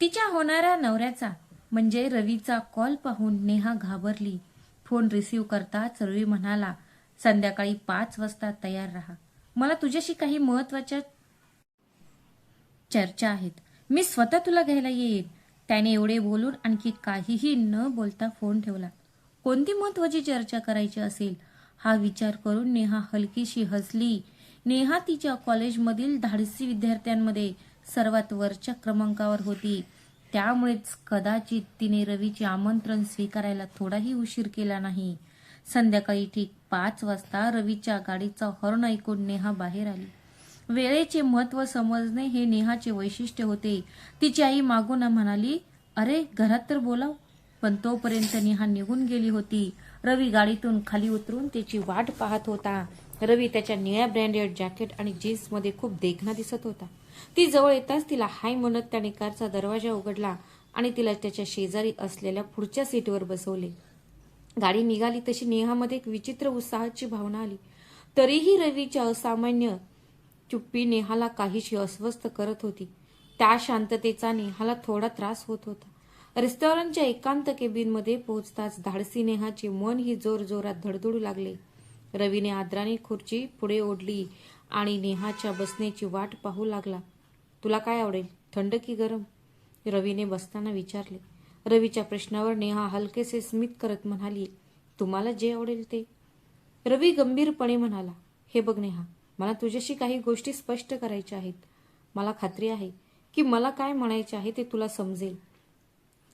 तिच्या होणाऱ्या नवऱ्याचा म्हणजे रवीचा कॉल पाहून नेहा घाबरली. फोन रिसीव्ह करताच रवी म्हणाला संध्याकाळी पाच वाजता तयार राहा. मला तुझ्याशी काही महत्त्वाच्या चर्चा आहेत. मी स्वतः तुला घ्यायला येईन. त्याने एवढे बोलून आणखी काहीही न बोलता फोन ठेवला. कोणती महत्वाची चर्चा करायची असेल? हा विचार करून नेहा हलकीशी हसली. नेहा तिच्या कॉलेजमधील धाडसी विद्यार्थ्यांमध्ये सर्वात वरच्या क्रमांकावर होती. त्यामुळेच कदाचित तिने रवीचे आमंत्रण स्वीकारायला थोडाही उशीर केला नाही. संध्याकाळी ठीक पाच वाजता रवीच्या गाडीचा हॉर्न ऐकून नेहा बाहेर आली. वेळेचे महत्त्व समजणे हे नेहाचे वैशिष्ट्य होते. तिची आई मागून म्हणाली अरे घरात तर बोलाव. पण तोपर्यंत नेहा निघून गेली होती. रवी गाडीतून खाली उतरून त्याची वाट पाहत होता. रवी त्याच्या निळ्या ब्रँडेड जॅकेट आणि जीन्समध्ये खूप देखणा दिसत होता. ती जवळ येताच तिला हाय म्हणत त्याने कारचा दरवाजा उघडला आणि तिला त्याच्या शेजारी असलेल्या पुढच्या सीटवर बसवले. गाडी निघाली तशी नेहामध्ये एक विचित्र उत्साहाची भावना आली. तरीही रवीच्या असामान्य चुप्पी नेहाला काहीशी अस्वस्थ करत होती. त्या शांततेचा नेहाला थोडा त्रास होत होता. रेस्टॉरंटच्या एकांत केबिनमध्ये पोहोचताच धाडसी नेहाचे मन ही जोर जोरात धडधडू लागले. रवीने आदराने खुर्ची पुढे ओढली आणि नेहाच्या बसण्याची वाट पाहू लागला. तुला काय आवडेल? थंड की गरम? रवीने बसताना विचारले. रवीच्या प्रश्नावर नेहा हलकेसे स्मित करत म्हणाली तुम्हाला जे आवडेल ते. रवी गंभीरपणे म्हणाला हे बघ नेहा मला तुझ्याशी काही गोष्टी स्पष्ट करायच्या आहेत. मला खात्री आहे की मला काय म्हणायचे आहे ते तुला समजेल.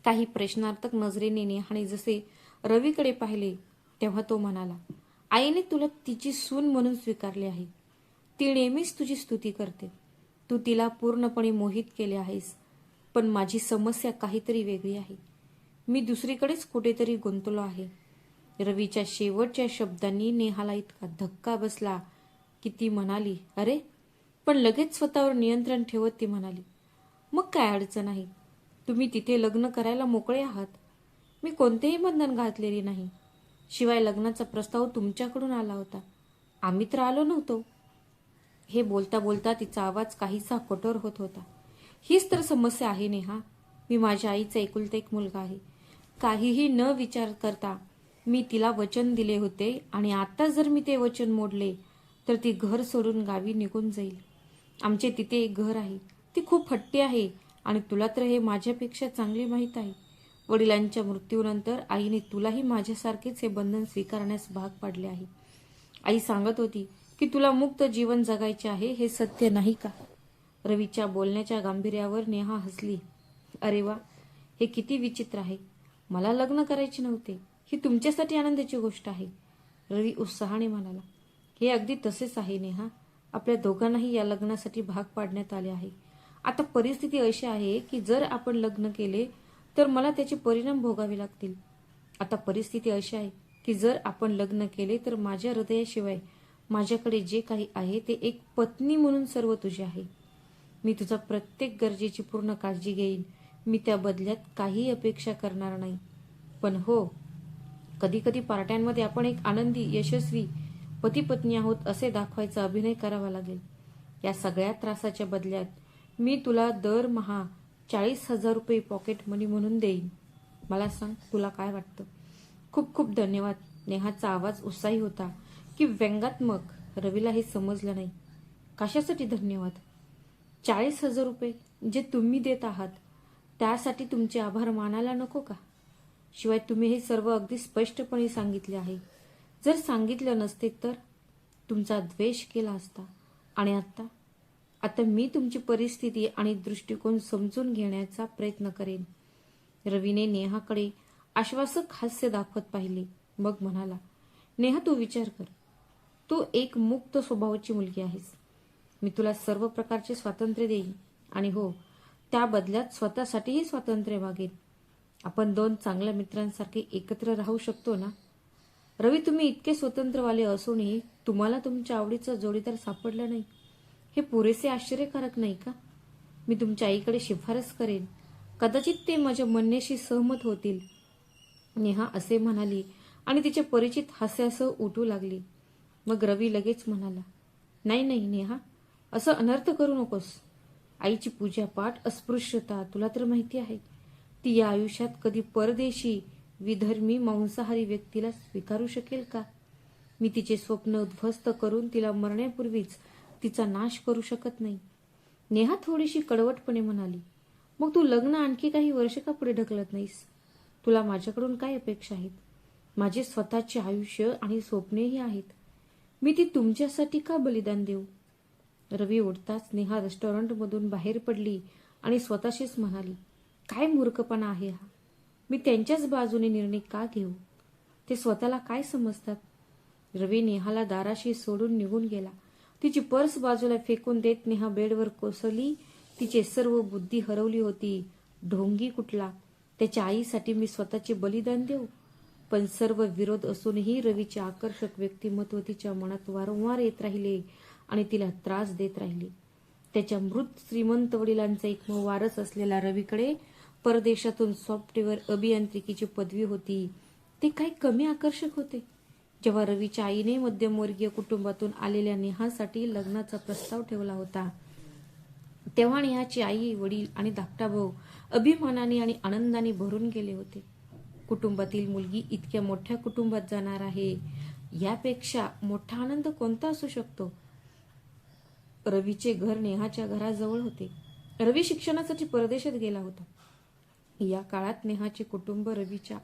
काही प्रश्नार्थक नजरेने नेहाने जसे रवीकडे पाहिले तेव्हा तो म्हणाला आईने तुला तिची सून म्हणून स्वीकारले आहे. ती नेहमीच तुझी स्तुती करते. तू तिला पूर्णपणे मोहित केले आहेस पण माझी समस्या काहीतरी वेगळी आहे. मी दुसरीकडेच कुठेतरी गुंतलो आहे. रवीच्या शेवटच्या शब्दांनी नेहाला इतका धक्का बसला की ती म्हणाली अरे पण लगेच स्वतःवर नियंत्रण ठेवत ती म्हणाली मग काय अडचण आहे? तुम्ही तिथे लग्न करायला मोकळे आहात. मी कोणतेही बंधन घातलेले नाही. शिवाय लग्नाचा प्रस्ताव तुमच्याकडून आला होता. आम्ही तर आलो नव्हतो. हे बोलता बोलता तिचा आवाज काहीसा कठोर होत होता. हीच तर समस्या आहे नेहा. मी माझ्या आईचा एकुलता एक मुलगा आहे. काहीही न विचार करता मी तिला वचन दिले होते आणि आता जर मी ते वचन मोडले तर ती घर सोडून गावी निघून जाईल. आमचे तिथे एक घर आहे. ती खूप हट्टी आहे आणि तुला तर हे माझ्यापेक्षा चांगले माहीत आहे. वडिलांच्या मृत्यूनंतर आईने तुलाही माझ्यासारखेच हे बंधन स्वीकारण्यास भाग पाडले आहे. आई सांगत होती की तुला मुक्त जीवन जगायचे आहे हे सत्य नाही का? रवीच्या बोलण्याच्या गांभीर्यावर नेहा हसली. अरे वा हे किती विचित्र आहे. मला लग्न करायचे नव्हते. ही तुमच्यासाठी आनंदाची गोष्ट आहे. रवी उत्साहाने म्हणाला. हे अगदी तसेच आहे नेहा. आपल्या दोघांनाही या लग्नासाठी भाग पाडण्यात आले आहे. आता परिस्थिती अशी आहे की जर आपण लग्न केले तर मला त्याचे परिणाम भोगावे लागतील. आता परिस्थिती अशी आहे की जर आपण लग्न केले तर माझ्या हृदयाशिवाय माझ्याकडे जे काही आहे ते एक पत्नी म्हणून सर्व तुझे आहे. मी तुझा प्रत्येक गरजेची पूर्ण काळजी घेईन. मी त्या बदल्यात काही अपेक्षा करणार नाही. पण हो कधी कधी पार्ट्यांमध्ये आपण एक आनंदी यशस्वी पती पत्नी आहोत असे दाखवायचा अभिनय करावा लागेल. या सगळ्या त्रासाच्या बदल्यात मी तुला दरमहा चाळीस हजार रुपये पॉकेट मनी म्हणून देईन. मला सांग तुला काय वाटतं? खूप खूप धन्यवाद. नेहाचा आवाज उत्साही होता. की व्यंगात्मक रवीला हे समजलं नाही. कशासाठी धन्यवाद? चाळीस हजार रुपये जे तुम्ही देत आहात त्यासाठी तुमचे आभार मानायला नको का? शिवाय तुम्ही हे सर्व अगदी स्पष्टपणे सांगितले आहे. जर सांगितलं नसते तर तुमचा द्वेष केला असता. आणि आत्ता आता मी तुमची परिस्थिती आणि दृष्टिकोन समजून घेण्याचा प्रयत्न करेन. रवीने नेहाकडे आश्वासक हास्य दाखवत पाहिले. मग म्हणाला नेहा तू विचार कर. तू एक मुक्त स्वभावाची मुलगी आहेस. मी तुला सर्व प्रकारचे स्वातंत्र्य देईन. आणि हो त्या बदल्यात स्वतःसाठीही स्वातंत्र्य मागेन आपण दोन चांगल्या मित्रांसारखे एकत्र राहू शकतो ना? रवी तुम्ही इतके स्वतंत्रवाले असूनही तुम्हाला तुमच्या आवडीचा जोडीदार सापडला नाही. हे पुरेसे आश्चर्यकारक नाही का? मी तुमच्या आईकडे शिफारस करेन. कदाचित ते माझ्या म्हणण्याशी सहमत होतील. नेहा असे म्हणाली आणि तिचे परिचित हास्यासह उठू लागली. मग रवी लगेच म्हणाला नाही नाही नेहा असं अनर्थ करू नकोस. आईची पूजापाठ अस्पृश्यता तुला तर माहिती आहे. ती या आयुष्यात कधी परदेशी विधर्मी मांसाहारी व्यक्तीला स्वीकारू शकेल का? मी तिचे स्वप्न उद्ध्वस्त करून तिला मरण्यापूर्वीच तिचा नाश करू शकत नाही. नेहा थोडीशी कडवटपणे म्हणाली मग तू लग्न आणखी काही वर्ष का पुढे ढकलत नाहीस? तुला माझ्याकडून काय अपेक्षा आहेत? माझे स्वतःचे आयुष्य आणि स्वप्नेही आहेत. मी ती तुमच्यासाठी का बलिदान देऊ? रवी उठताच नेहा रेस्टॉरंटमधून बाहेर पडली आणि स्वतःशीच म्हणाली काय मूर्खपणा आहे हा? मी त्यांच्याच बाजूने निर्णय का घेऊ? ते स्वतःला काय समजतात? रवी नेहाला दाराशी सोडून निघून गेला. तिची पर्स बाजूला फेकून देत नेहा बेडवर कोसळली. तिचे सर्व बुद्धी हरवली होती. ढोंगी कुठला? त्याच्या आईसाठी मी स्वतःचे बलिदान देऊ? पण सर्व विरोध असूनही रवीचे आकर्षक व्यक्तिमत्व तिच्या मनात वारंवार येत राहिले आणि तिला त्रास देत राहिले. त्याच्या मृत श्रीमंत वडिलांचा एक वारस असलेल्या रवीकडे परदेशातून सॉफ्टवेअर अभियांत्रिकीची पदवी होती. ते काही कमी आकर्षक होते. जेव्हा रवीच्या आईने मध्यमवर्गीय कुटुंबातून आलेल्या नेहासाठी लग्नाचा प्रस्ताव ठेवला होता तेव्हा नेहाची आई वडील आणि धाकटा भाऊ अभिमानाने आणि आनंदाने भरून गेले होते. कुटुंबातील मुलगी इतक्या मोठ्या कुटुंबात जाणार आहे. यापेक्षा मोठा आनंद कोणता असू शकतो? रवीचे घर नेहाच्या घराजवळ होते. रवी शिक्षणासाठी परदेशात गेला होता. या काळात नेहाचे कुटुंब रवीच्या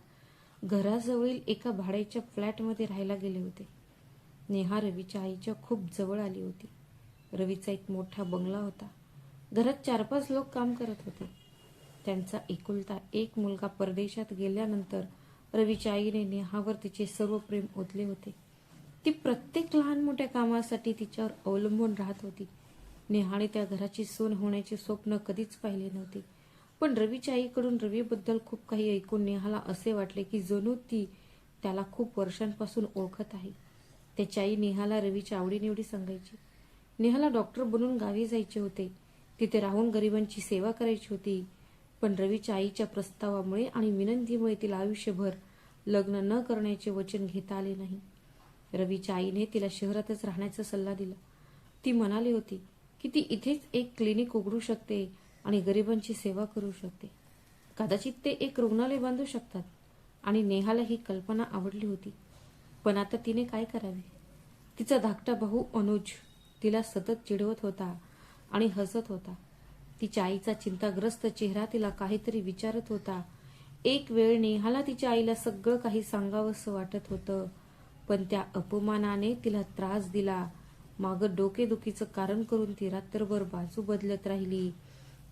घराजवळील एका भाड्याच्या फ्लॅटमध्ये राहायला गेले होते. नेहा रवीच्या आईच्या खूप जवळ आली होती. रवीचा एक मोठा बंगला होता. घरात चार पाच लोक काम करत होते. त्यांचा एकुलता एक मुलगा परदेशात गेल्यानंतर रवीच्या आईने नेहावर तिचे सर्व प्रेम ओतले होते. ती प्रत्येक लहान मोठ्या कामासाठी तिच्यावर अवलंबून राहत होती. नेहाने त्या घराची सोन होण्याचे स्वप्न कधीच पाहिले नव्हते. पण रवीच्या आईकडून रवीबद्दल खूप काही ऐकून नेहाला असे वाटले की जणू ती त्याला खूप वर्षांपासून ओळखत आहे. त्याची आई नेहाला रवीच्या आवडीनिवडी सांगायची. नेहाला डॉक्टर बनून गावी जायचे होते. तिथे राहून गरिबांची सेवा करायची होती. पण रवीच्या आईच्या प्रस्तावामुळे आणि विनंतीमुळे तिला आयुष्यभर लग्न न करण्याचे वचन घेता आले नाही. रवीच्या आईने तिला शहरातच राहण्याचा सल्ला दिला. ती म्हणाली होती की ती इथेच एक क्लिनिक उघडू शकते आणि गरिबांची सेवा करू शकते. कदाचित ते एक रुग्णालय बांधू शकतात आणि नेहाला ही कल्पना आवडली होती. पण आता तिने काय करावे? तिचा धाकटा भाऊ अनुज तिला सतत चिडवत होता आणि हसत होता. तिच्या आईचा चिंताग्रस्त चेहरा तिला काहीतरी विचारत होता. एक वेळ नेहाला तिच्या आईला सगळं काही सांगावंसं वाटत होतं पण त्या अपमानाने तिला त्रास दिला. मागं डोकेदुखीचं कारण करून ती रात्रभर बाजू बदलत राहिली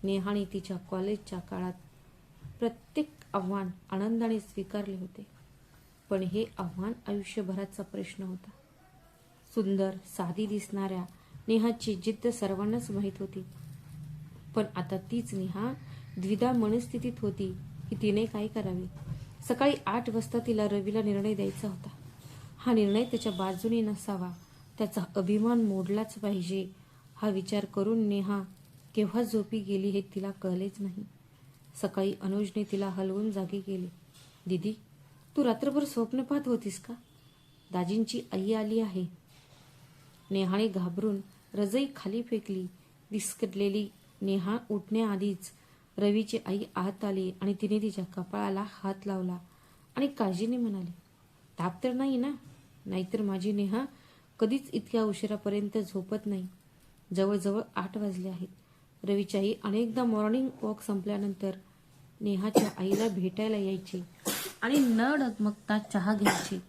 नेहाने तिच्या कॉलेजच्या काळात प्रत्येक आव्हान आनंदाने स्वीकारले होते. पण हे आव्हान आयुष्यभराचा प्रश्न होता. सुंदर साधी दिसणाऱ्या नेहाची जिद्द सर्वांनाच माहीत होती. पण आता तीच नेहा द्विधा मनस्थितीत होती की तिने काय करावे. सकाळी आठ वाजता तिला रवीला निर्णय द्यायचा होता. हा निर्णय त्याच्या बाजूने नसावा. त्याचा अभिमान मोडलाच पाहिजे. हा विचार करून नेहा केव्हा झोपी गेली हे तिला कळलेच नाही. सकाळी अनुजने तिला हलवून जागी केले. दीदी तू रात्रभर स्वप्न पाहत होतीस का? दाजींची आई आली आहे. नेहाने घाबरून रजई खाली फेकली विस्कटलेली नेहा उठण्याआधीच रवीची आई आत आली आणि तिने तिच्या कपाळाला हात लावला आणि काळजीने म्हणाली ताप तर नाही ना? नाहीतर माझी नेहा कधीच इतक्या उशिरापर्यंत झोपत नाही. जवळजवळ आठ वाजले आहेत. रवीची आई अनेकदा मॉर्निंग वॉक संपल्यानंतर नेहाच्या आईला भेटायला यायची आणि न डगमगता चहा घ्यायची.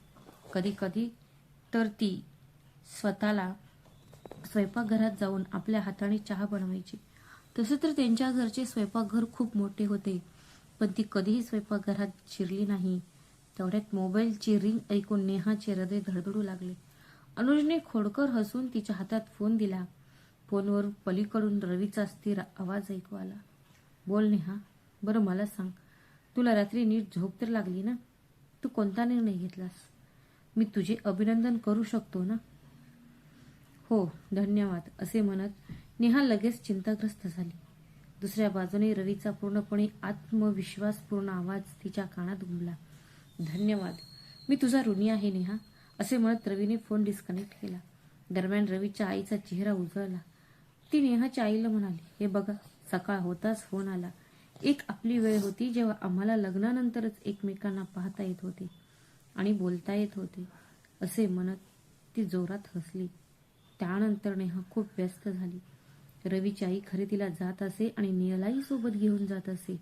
कधी कधी तर ती स्वतःला स्वयंपाकघरात जाऊन आपल्या हाताने चहा बनवायची. तसं तर त्यांच्या घरचे स्वयंपाकघर खूप मोठे होते. पण ती कधीही स्वयंपाकघरात शिरली नाही. तेवढ्यात मोबाईलची रिंग ऐकून नेहाचे हृदय धडधडू लागले. अनुजने खोडकर हसून तिच्या हातात फोन दिला. फोनवर पलीकडून रवीचा स्थिर आवाज ऐकू आला. बोल नेहा बरं मला सांग. तुला रात्री नीट झोप तर लागली ना? तू कोणता निर्णय घेतलास? मी तुझे अभिनंदन करू शकतो ना? हो धन्यवाद असे म्हणत नेहा लगेच चिंताग्रस्त झाली. दुसऱ्या बाजूने रवीचा पूर्णपणे आत्मविश्वासपूर्ण आवाज तिच्या कानात घुमला. धन्यवाद. मी तुझा ऋणी आहे नेहा असे म्हणत रवीने फोन डिस्कनेक्ट केला. दरम्यान रवीच्या आईचा चेहरा उजळला. ती नेहाच्या आईला म्हणाली हे बघा सकाळ होताच फोन आला. एक आपली वेळ होती जेव्हा आम्हाला लग्नानंतरच एकमेकांना पाहता येत होते आणि बोलता येत होते असे म्हणत ती जोरात हसली. त्यानंतर नेहा खूप व्यस्त झाली. रवीची आई खरेदीला जात असे आणि नियलाही सोबत घेऊन जात असे.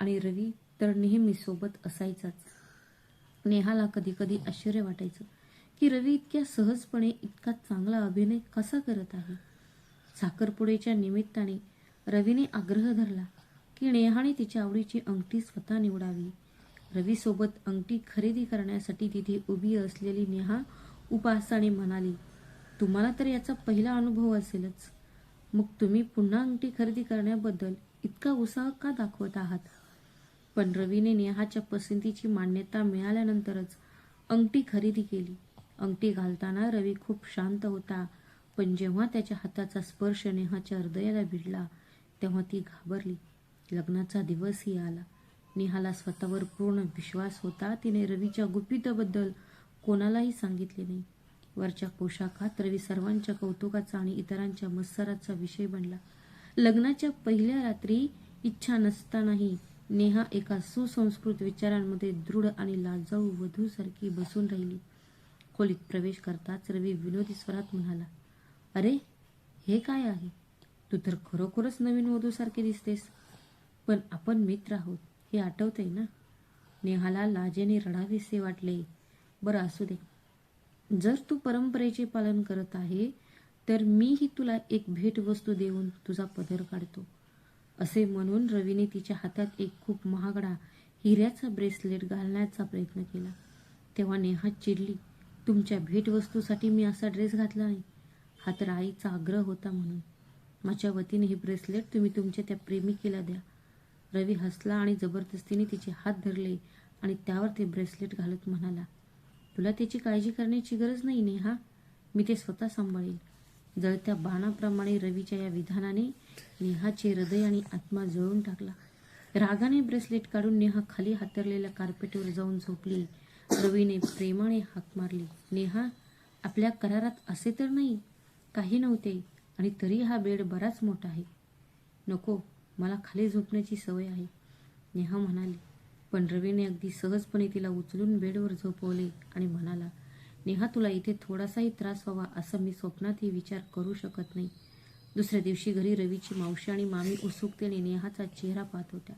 आणि रवी तर नेहमी सोबत असायचाच. नेहाला कधी कधी आश्चर्य वाटायचं की रवी इतक्या सहजपणे इतका चांगला अभिनय कसा करत आहे. साखरपुडेच्या निमित्ताने रवीने आग्रह धरला की नेहाने तिच्या आवडीची अंगठी स्वतः निवडावी. रवीसोबत अंगठी खरेदी करण्यासाठी तिथे उभी असलेली नेहा उपासाने म्हणाली तुम्हाला तर याचा पहिला अनुभव असेलच. मग तुम्ही पुन्हा अंगठी खरेदी करण्याबद्दल इतका उत्साह का दाखवत आहात? पण रवीने नेहाच्या पसंतीची मान्यता मिळाल्यानंतरच अंगठी खरेदी केली. अंगठी घालताना रवी खूप शांत होता पण जेव्हा त्याच्या हाताचा स्पर्श नेहाच्या हृदयाला भिडला तेव्हा ती घाबरली. लग्नाचा दिवसही आला. नेहाला स्वतःवर पूर्ण विश्वास होता. तिने रवीच्या गुपिताबद्दल कोणालाही सांगितले नाही. वरच्या पोशाखात रवी सर्वांच्या कौतुकाचा आणि इतरांच्या मत्सराचा विषय बनला. लग्नाच्या पहिल्या रात्री इच्छा नसतानाही नेहा एका सुसंस्कृत विचारांमध्ये दृढ आणि लाजाऊ वधूसारखी बसून राहिली. खोलीत प्रवेश करताच रवी विनोदी स्वरात म्हणाला अरे हे काय आहे? तू तर खरोखरच नवीन वधूसारखे दिसतेस. पण आपण मित्र आहोत हे आठवतंय ना नेहाला लाजेने रडावेसे वाटले. बरं असू दे. जर तू परंपरेचे पालन करत आहे तर मीही तुला एक भेटवस्तू देऊन तुझा पदर काढतो. असे म्हणून रवीने तिच्या हातात एक खूप महागडा हिऱ्याचा ब्रेसलेट घालण्याचा प्रयत्न केला. तेव्हा नेहा चिडली तुमच्या भेटवस्तूसाठी मी असा ड्रेस घातला नाही. हा तर आईचा आग्रह होता म्हणून. माझ्या वतीने हे ब्रेसलेट तुम्ही तुमच्या त्या प्रेमिकेला द्या. रवी हसला आणि जबरदस्तीने तिचे हात धरले आणि त्यावर ते ब्रेसलेट घालत म्हणाला तुला त्याची काळजी करण्याची गरज नाही नेहा. मी ते स्वतः सांभाळेल. जळत्या बाणाप्रमाणे रवीच्या या विधानाने नेहाचे हृदय आणि आत्मा जळून टाकला. रागाने ब्रेसलेट काढून नेहा खाली हातरलेल्या कार्पेटवर जाऊन झोपली. रवीने प्रेमाने हाक मारली. नेहा आपल्या करारात असे तर नाही. काही नव्हते आणि तरी हा बेड बराच मोठा आहे. नको मला खाली झोपण्याची सवय आहे. नेहा म्हणाली. पण रवीने अगदी सहजपणे तिला उचलून बेडवर झोपवले आणि म्हणाला नेहा तुला इथे थोडासाही त्रास व्हावा असं मी स्वप्नातही विचार करू शकत नाही दुसऱ्या दिवशी घरी रवीची मावशी आणि मामी उत्सुकतेने नेहाचा चेहरा पाहत होत्या.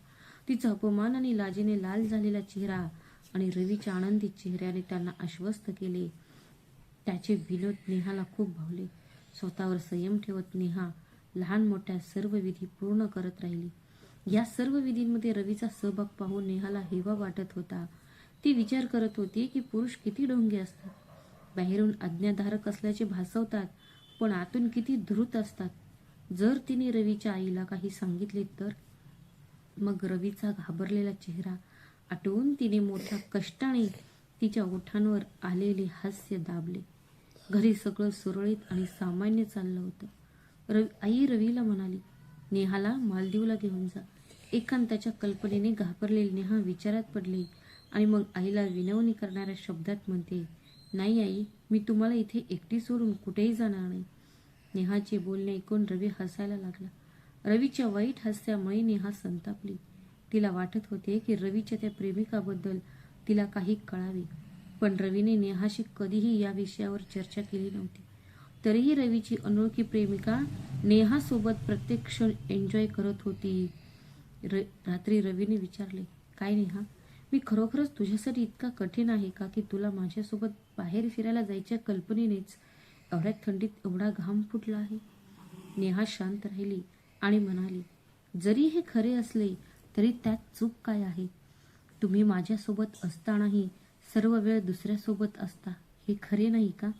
तिचा अपमान आणि लाजेने लाल झालेला चेहरा आणि रवीच्या आनंदी चेहऱ्याने त्यांना आश्वस्त केले. त्याचे विनोद नेहाला खूप भावले. स्वतःवर संयम ठेवत नेहा लहान मोठ्या सर्व विधी पूर्ण करत राहिली. या सर्व विधींमध्ये रवीचा सहभाग पाहून नेहाला हेवा वाटत होता. ती विचार करत होती की पुरुष किती ढोंगे असतात. बाहेरून आज्ञाधारक असल्याचे भासवतात पण आतून किती धृत असतात. जर तिने रवीच्या आईला काही सांगितले तर? मग रवीचा घाबरलेला चेहरा आटवून तिने मोठ्या कष्टाने तिच्या ओठांवर आलेले हास्य दाबले. घरी सगळं सुरळीत आणि सामान्य चाललं होतं. रवी आई रवीला म्हणाली नेहाला मालदीवला घेऊन जा. एकांताच्या कल्पनेने घाबरलेली नेहा विचारात पडली आणि मग आईला विनवणी करणाऱ्या शब्दात म्हणते नाही आई मी तुम्हाला इथे एकटी सोडून कुठेही जाणार नाही. नेहाचे बोलणे ऐकून रवी हसायला लागला. रवीच्या वाईट हास्यामुळे नेहा संतापली. तिला वाटत होते की रवीच्या त्या प्रेमिकाबद्दल तिला काही कळावे पण रवीने नेहाशी कधीही या विषयावर चर्चा केली नव्हती. तरीही रवीची अनोळखी प्रेमिका नेहासोबत प्रत्येक क्षण एन्जॉय करत होती. र रात्री रवीने विचारले काय नेहा मी खरोखरच तुझ्यासाठी इतका कठीण आहे का की तुला माझ्यासोबत बाहेर फिरायला जायच्या कल्पनेनेच एवढ्या थंडीत एवढा घाम फुटला आहे? नेहा शांत राहिली आणि म्हणाली जरी हे खरे असले तरी त्यात चूक काय आहे? तुम्ही माझ्यासोबत असतानाही सर्व वेळ दुसऱ्यासोबत असता हे खरे नाही का?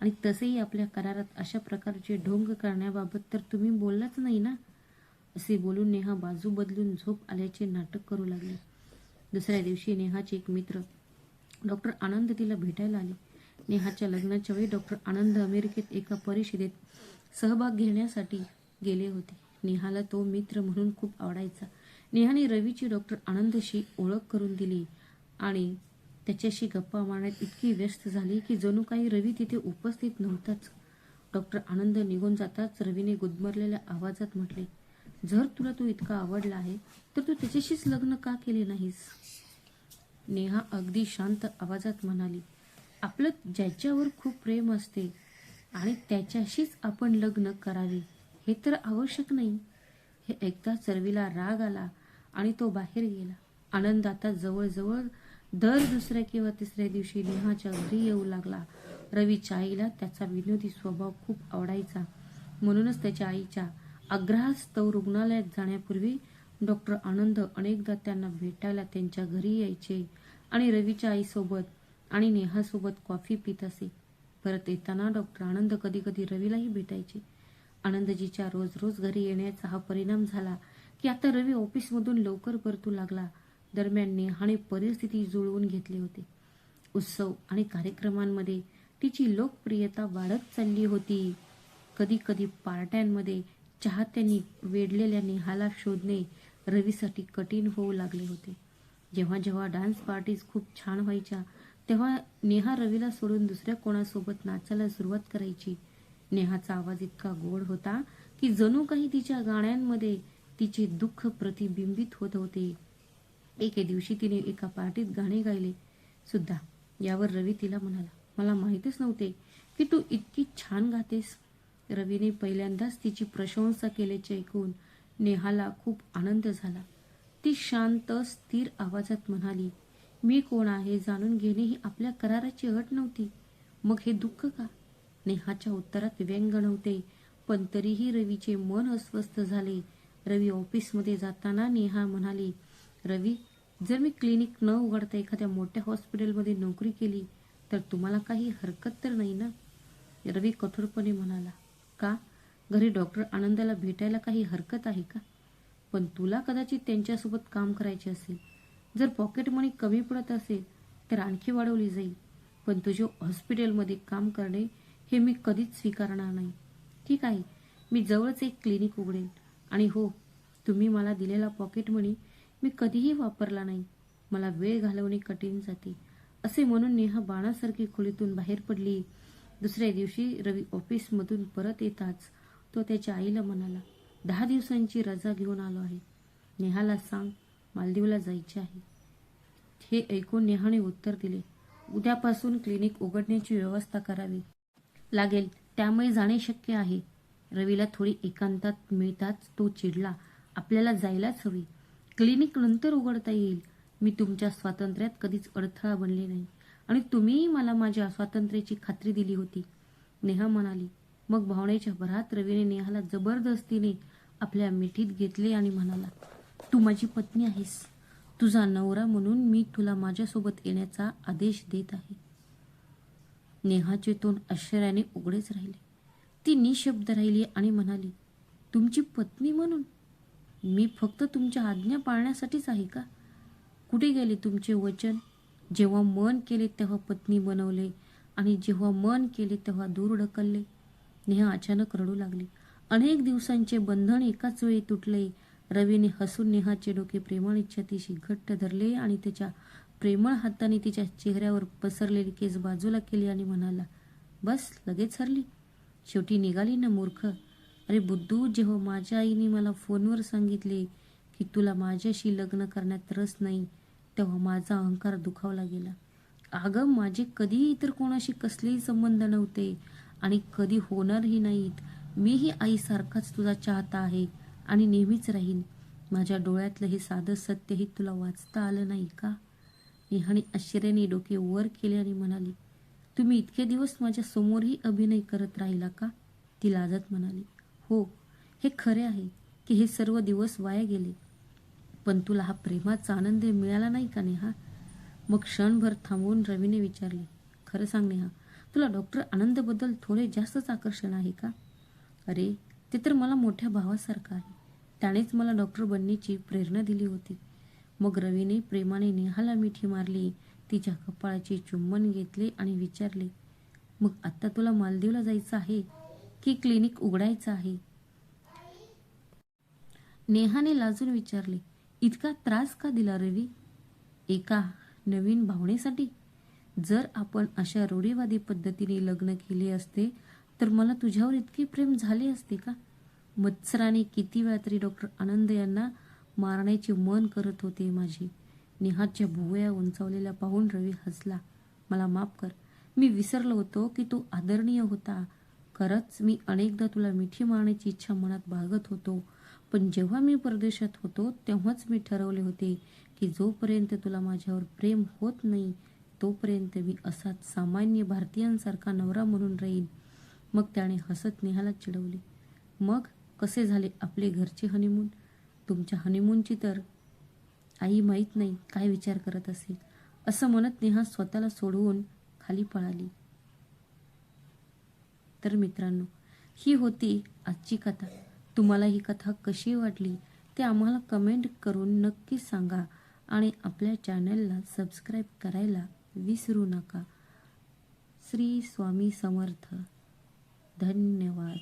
आणि तसेही आपल्या करारात अशा प्रकारचे ढोंग करण्याबाबत तर तुम्ही बोललाच नाही ना? असे बोलून नेहा बाजू बदलून झोप आल्याचे नाटक करू लागले. दुसऱ्या दिवशी नेहाचे एक मित्र डॉक्टर आनंद तिला भेटायला आले. नेहाच्या लग्नाच्या वेळी डॉक्टर आनंद अमेरिकेत एका परिषदेत सहभाग घेण्यासाठी गेले होते. नेहाला तो मित्र म्हणून खूप आवडायचा. नेहाने रवीची डॉक्टर आनंदशी ओळख करून दिली आणि त्याच्याशी गप्पा मारण्यात इतकी व्यस्त झाली की जणू काही रवी तिथे उपस्थित नव्हताच. डॉक्टर आनंद निघून जाताच रवीने गुदमरलेल्या आवाजात म्हटले जर तुला तो इतका आवडला आहे तर तू त्याच्याशीच लग्न का केले नाहीस? नेहा अगदी शांत आवाजात म्हणाली आपलं ज्याच्यावर खूप प्रेम असते आणि त्याच्याशीच आपण लग्न करावे हे तर आवश्यक नाही. हे एकदा चरवीला राग आला आणि तो बाहेर गेला. आनंद आता जवळजवळ दर दुसऱ्या किंवा तिसऱ्या दिवशी नेहाच्या घरी येऊ लागला. रवीच्या आईला त्याचा विनोदी स्वभाव खूप आवडायचा. म्हणूनच त्याच्या आईच्या आग्रहास्तव रुग्णालयात जाण्यापूर्वी डॉक्टर आनंद अनेकदा त्यांना भेटायला त्यांच्या घरी यायचे आणि रवीच्या आईसोबत आणि नेहासोबत कॉफी पित असे. परत येताना डॉक्टर आनंद कधी कधी रवीलाही भेटायचे. आनंदजीच्या रोज रोज घरी येण्याचा हा परिणाम झाला की आता रवी ऑफिसमधून लवकर परतू लागला. दरम्यान नेहाने परिस्थिती जुळवून घेतली होती. उत्सव आणि कार्यक्रमांमध्ये तिची लोकप्रियता वाढत चालली होती. कधी कधी पार्ट्यांमध्ये चाहत्यांनी वेढलेल्या नेहाला शोधणे रवीसाठी कठीण होऊ लागले होते. जेव्हा जेव्हा डान्स पार्टीज खूप छान व्हायच्या तेव्हा नेहा रवीला सोडून दुसऱ्या कोणासोबत नाचायला सुरुवात करायची. नेहाचा आवाज इतका गोड होता की जणू काही तिच्या गाण्यांमध्ये तिचे दुःख प्रतिबिंबित होत होते. एके दिवशी तिने एका पार्टीत गाणे गायले. सुद्धा यावर रवी तिला म्हणाला मला माहीतच नव्हते की तू इतकी छान गातेस. रवीने पहिल्यांदाच तिची प्रशंसा केल्याचे ऐकून नेहाला खूप आनंद झाला. ती शांत स्थिर आवाजात म्हणाली मी कोण आहे जाणून घेणे ही आपल्या कराराची अट नव्हती. मग हे दुःख का? नेहाच्या उत्तरात व्यंग नव्हते पण तरीही रवीचे मन अस्वस्थ झाले. रवी ऑफिसमध्ये जाताना नेहा म्हणाली रवी जर मी क्लिनिक न उघडता एखाद्या मोठ्या हॉस्पिटलमध्ये नोकरी केली तर तुम्हाला काही हरकत तर नाही ना? रवी कठोरपणे म्हणाला का? घरी डॉक्टर आनंदाला भेटायला काही हरकत आहे का? पण तुला कदाचित त्यांच्यासोबत काम करायचे असेल. जर पॉकेट मनी कमी पडत असेल तर आणखी वाढवली जाईल. पण तुझ्या हॉस्पिटलमध्ये काम करणे हे मी कधीच स्वीकारणार नाही. ठीक आहे मी जवळच एक क्लिनिक उघडेन. आणि हो तुम्ही मला दिलेला पॉकेट मनी मी कधीही वापरला नाही. मला वेळ घालवणे कठीण जाते. असे म्हणून नेहा बाणासारखी खोलीतून बाहेर पडली. दुसऱ्या दिवशी रवी ऑफिसमधून परत येताच तो त्याच्या आईला म्हणाला दहा दिवसांची रजा घेऊन आलो आहे. नेहाला सांग मालदीवला जायचे आहे. हे ऐकून नेहाने उत्तर दिले उद्यापासून क्लिनिक उघडण्याची व्यवस्था करावी. लागेल त्यामुळे जाणे शक्य आहे. रवीला थोडी एकांतात मिळताच तो चिडला आपल्याला जायलाच हवी. क्लिनिक नंतर उघडता येईल. मी तुमच्या स्वातंत्र्यात कधीच अडथळा बनले नाही. आणि तुम्हीही मला माझ्या स्वातंत्र्याची खात्री दिली होती. नेहा म्हणाली मग भावनेच्या भरात रवीने नेहाला जबरदस्तीने आपल्या मिठीत घेतले आणि म्हणाला तू माझी पत्नी आहेस. तुझा नवरा म्हणून मी तुला माझ्यासोबत येण्याचा आदेश देत आहे. नेहाचे तोंड आश्चर्याने उघडेच राहिले. ती निशब्द राहिली आणि म्हणाली तुमची पत्नी म्हणून? मी फक्त तुमच्या आज्ञा पाळण्यासाठीच आहे का? कुठे गेले तुमचे वचन? जेव्हा मन केले तेव्हा पत्नी बनवले. आणि जेव्हा मन केले तेव्हा दूर ढकलले. नेहा अचानक रडू लागली. अनेक दिवसांचे बंधन एकाच वेळी तुटले. रवीने हसून नेहाचे डोके प्रेमाने छातीशी घट्ट धरले आणि त्याच्या प्रेमळ हाताने तिच्या चेहऱ्यावर पसरलेली केस बाजूला केली आणि म्हणाला बस लगेच हरली. शेवटी निघाली ना मूर्ख. अरे बुद्धू जेव्हा माझ्या आईने मला फोनवर सांगितले की तुला माझ्याशी लग्न करण्यात रस नाही तेव्हा माझा अहंकार दुखावला गेला. अगं माझे कधीही इतर कोणाशी कसलेही संबंध नव्हते आणि कधी होणारही नाहीत. मीही आईसारखाच तुझा चाहता आहे आणि नेहमीच राहीन. माझ्या डोळ्यातलं हे साधं सत्यही तुला वाचता आलं नाही का? नेहाने आश्चर्याने डोके वर केले आणि म्हणाली तुम्ही इतके दिवस माझ्या समोरही अभिनय करत राहिला का? ती लाजत म्हणाली हो हे खरे आहे की हे सर्व दिवस वाया गेले. पण तुला हा प्रेमाचा आनंद मिळाला नाही का नेहा? मग क्षणभर थांबवून रवीने विचारले खरं सांग नेहा तुला डॉक्टर आनंदबद्दल थोडे जास्तच आकर्षण आहे का? अरे ते तर मला मोठ्या भावासारखं आहे. त्यानेच मला डॉक्टर बनण्याची प्रेरणा दिली होती. मग रवीने प्रेमाने नेहाला मिठी मारली तिच्या कपाळाचे चुंबन घेतले आणि विचारले मग आत्ता तुला मालदीवला जायचं आहे की क्लिनिक उघडायचं आहे? नेहाने लाजून विचारले इतका त्रास का दिला रवी? एका नवीन भावनेसाठी? जर आपण अशा रूढीवादी पद्धतीने लग्न केले असते तर मला तुझ्यावर इतके प्रेम झाले असते का? मत्सराने किती वेळा तरी डॉक्टर आनंद यांना मारण्याचे मन करत होते माझी. नेहाच्या भुवया उंचावलेल्या पाहून रवी हसला. मला माफ कर. मी विसरलो होतो की तू आदरणीय होता. खरंच मी अनेकदा तुला मिठी मारण्याची इच्छा मनात बाळगत होतो. पण जेव्हा मी परदेशात होतो तेव्हाच मी ठरवले होते की जोपर्यंत तुला माझ्यावर प्रेम होत नाही तोपर्यंत मी असाच सामान्य भारतीयांसारखा नवरा म्हणून राहीन. मग त्याने हसत नेहाला चिडवले. मग कसे झाले आपले घरचे हनीमून तुमच्या हनीमूनची तर आई माहीत नाही काय विचार करत असेल. असं म्हणत नेहा स्वतःला सोडवून खाली पळाली. तर मित्रांनो ही होती आजची कथा. तुम्हाला ही कथा कशी वाटली ते आम्हाला कमेंट करून नक्की सांगा आणि आपल्या चॅनलला सबस्क्राईब करायला विसरू नका. श्री स्वामी समर्थ. धन्यवाद.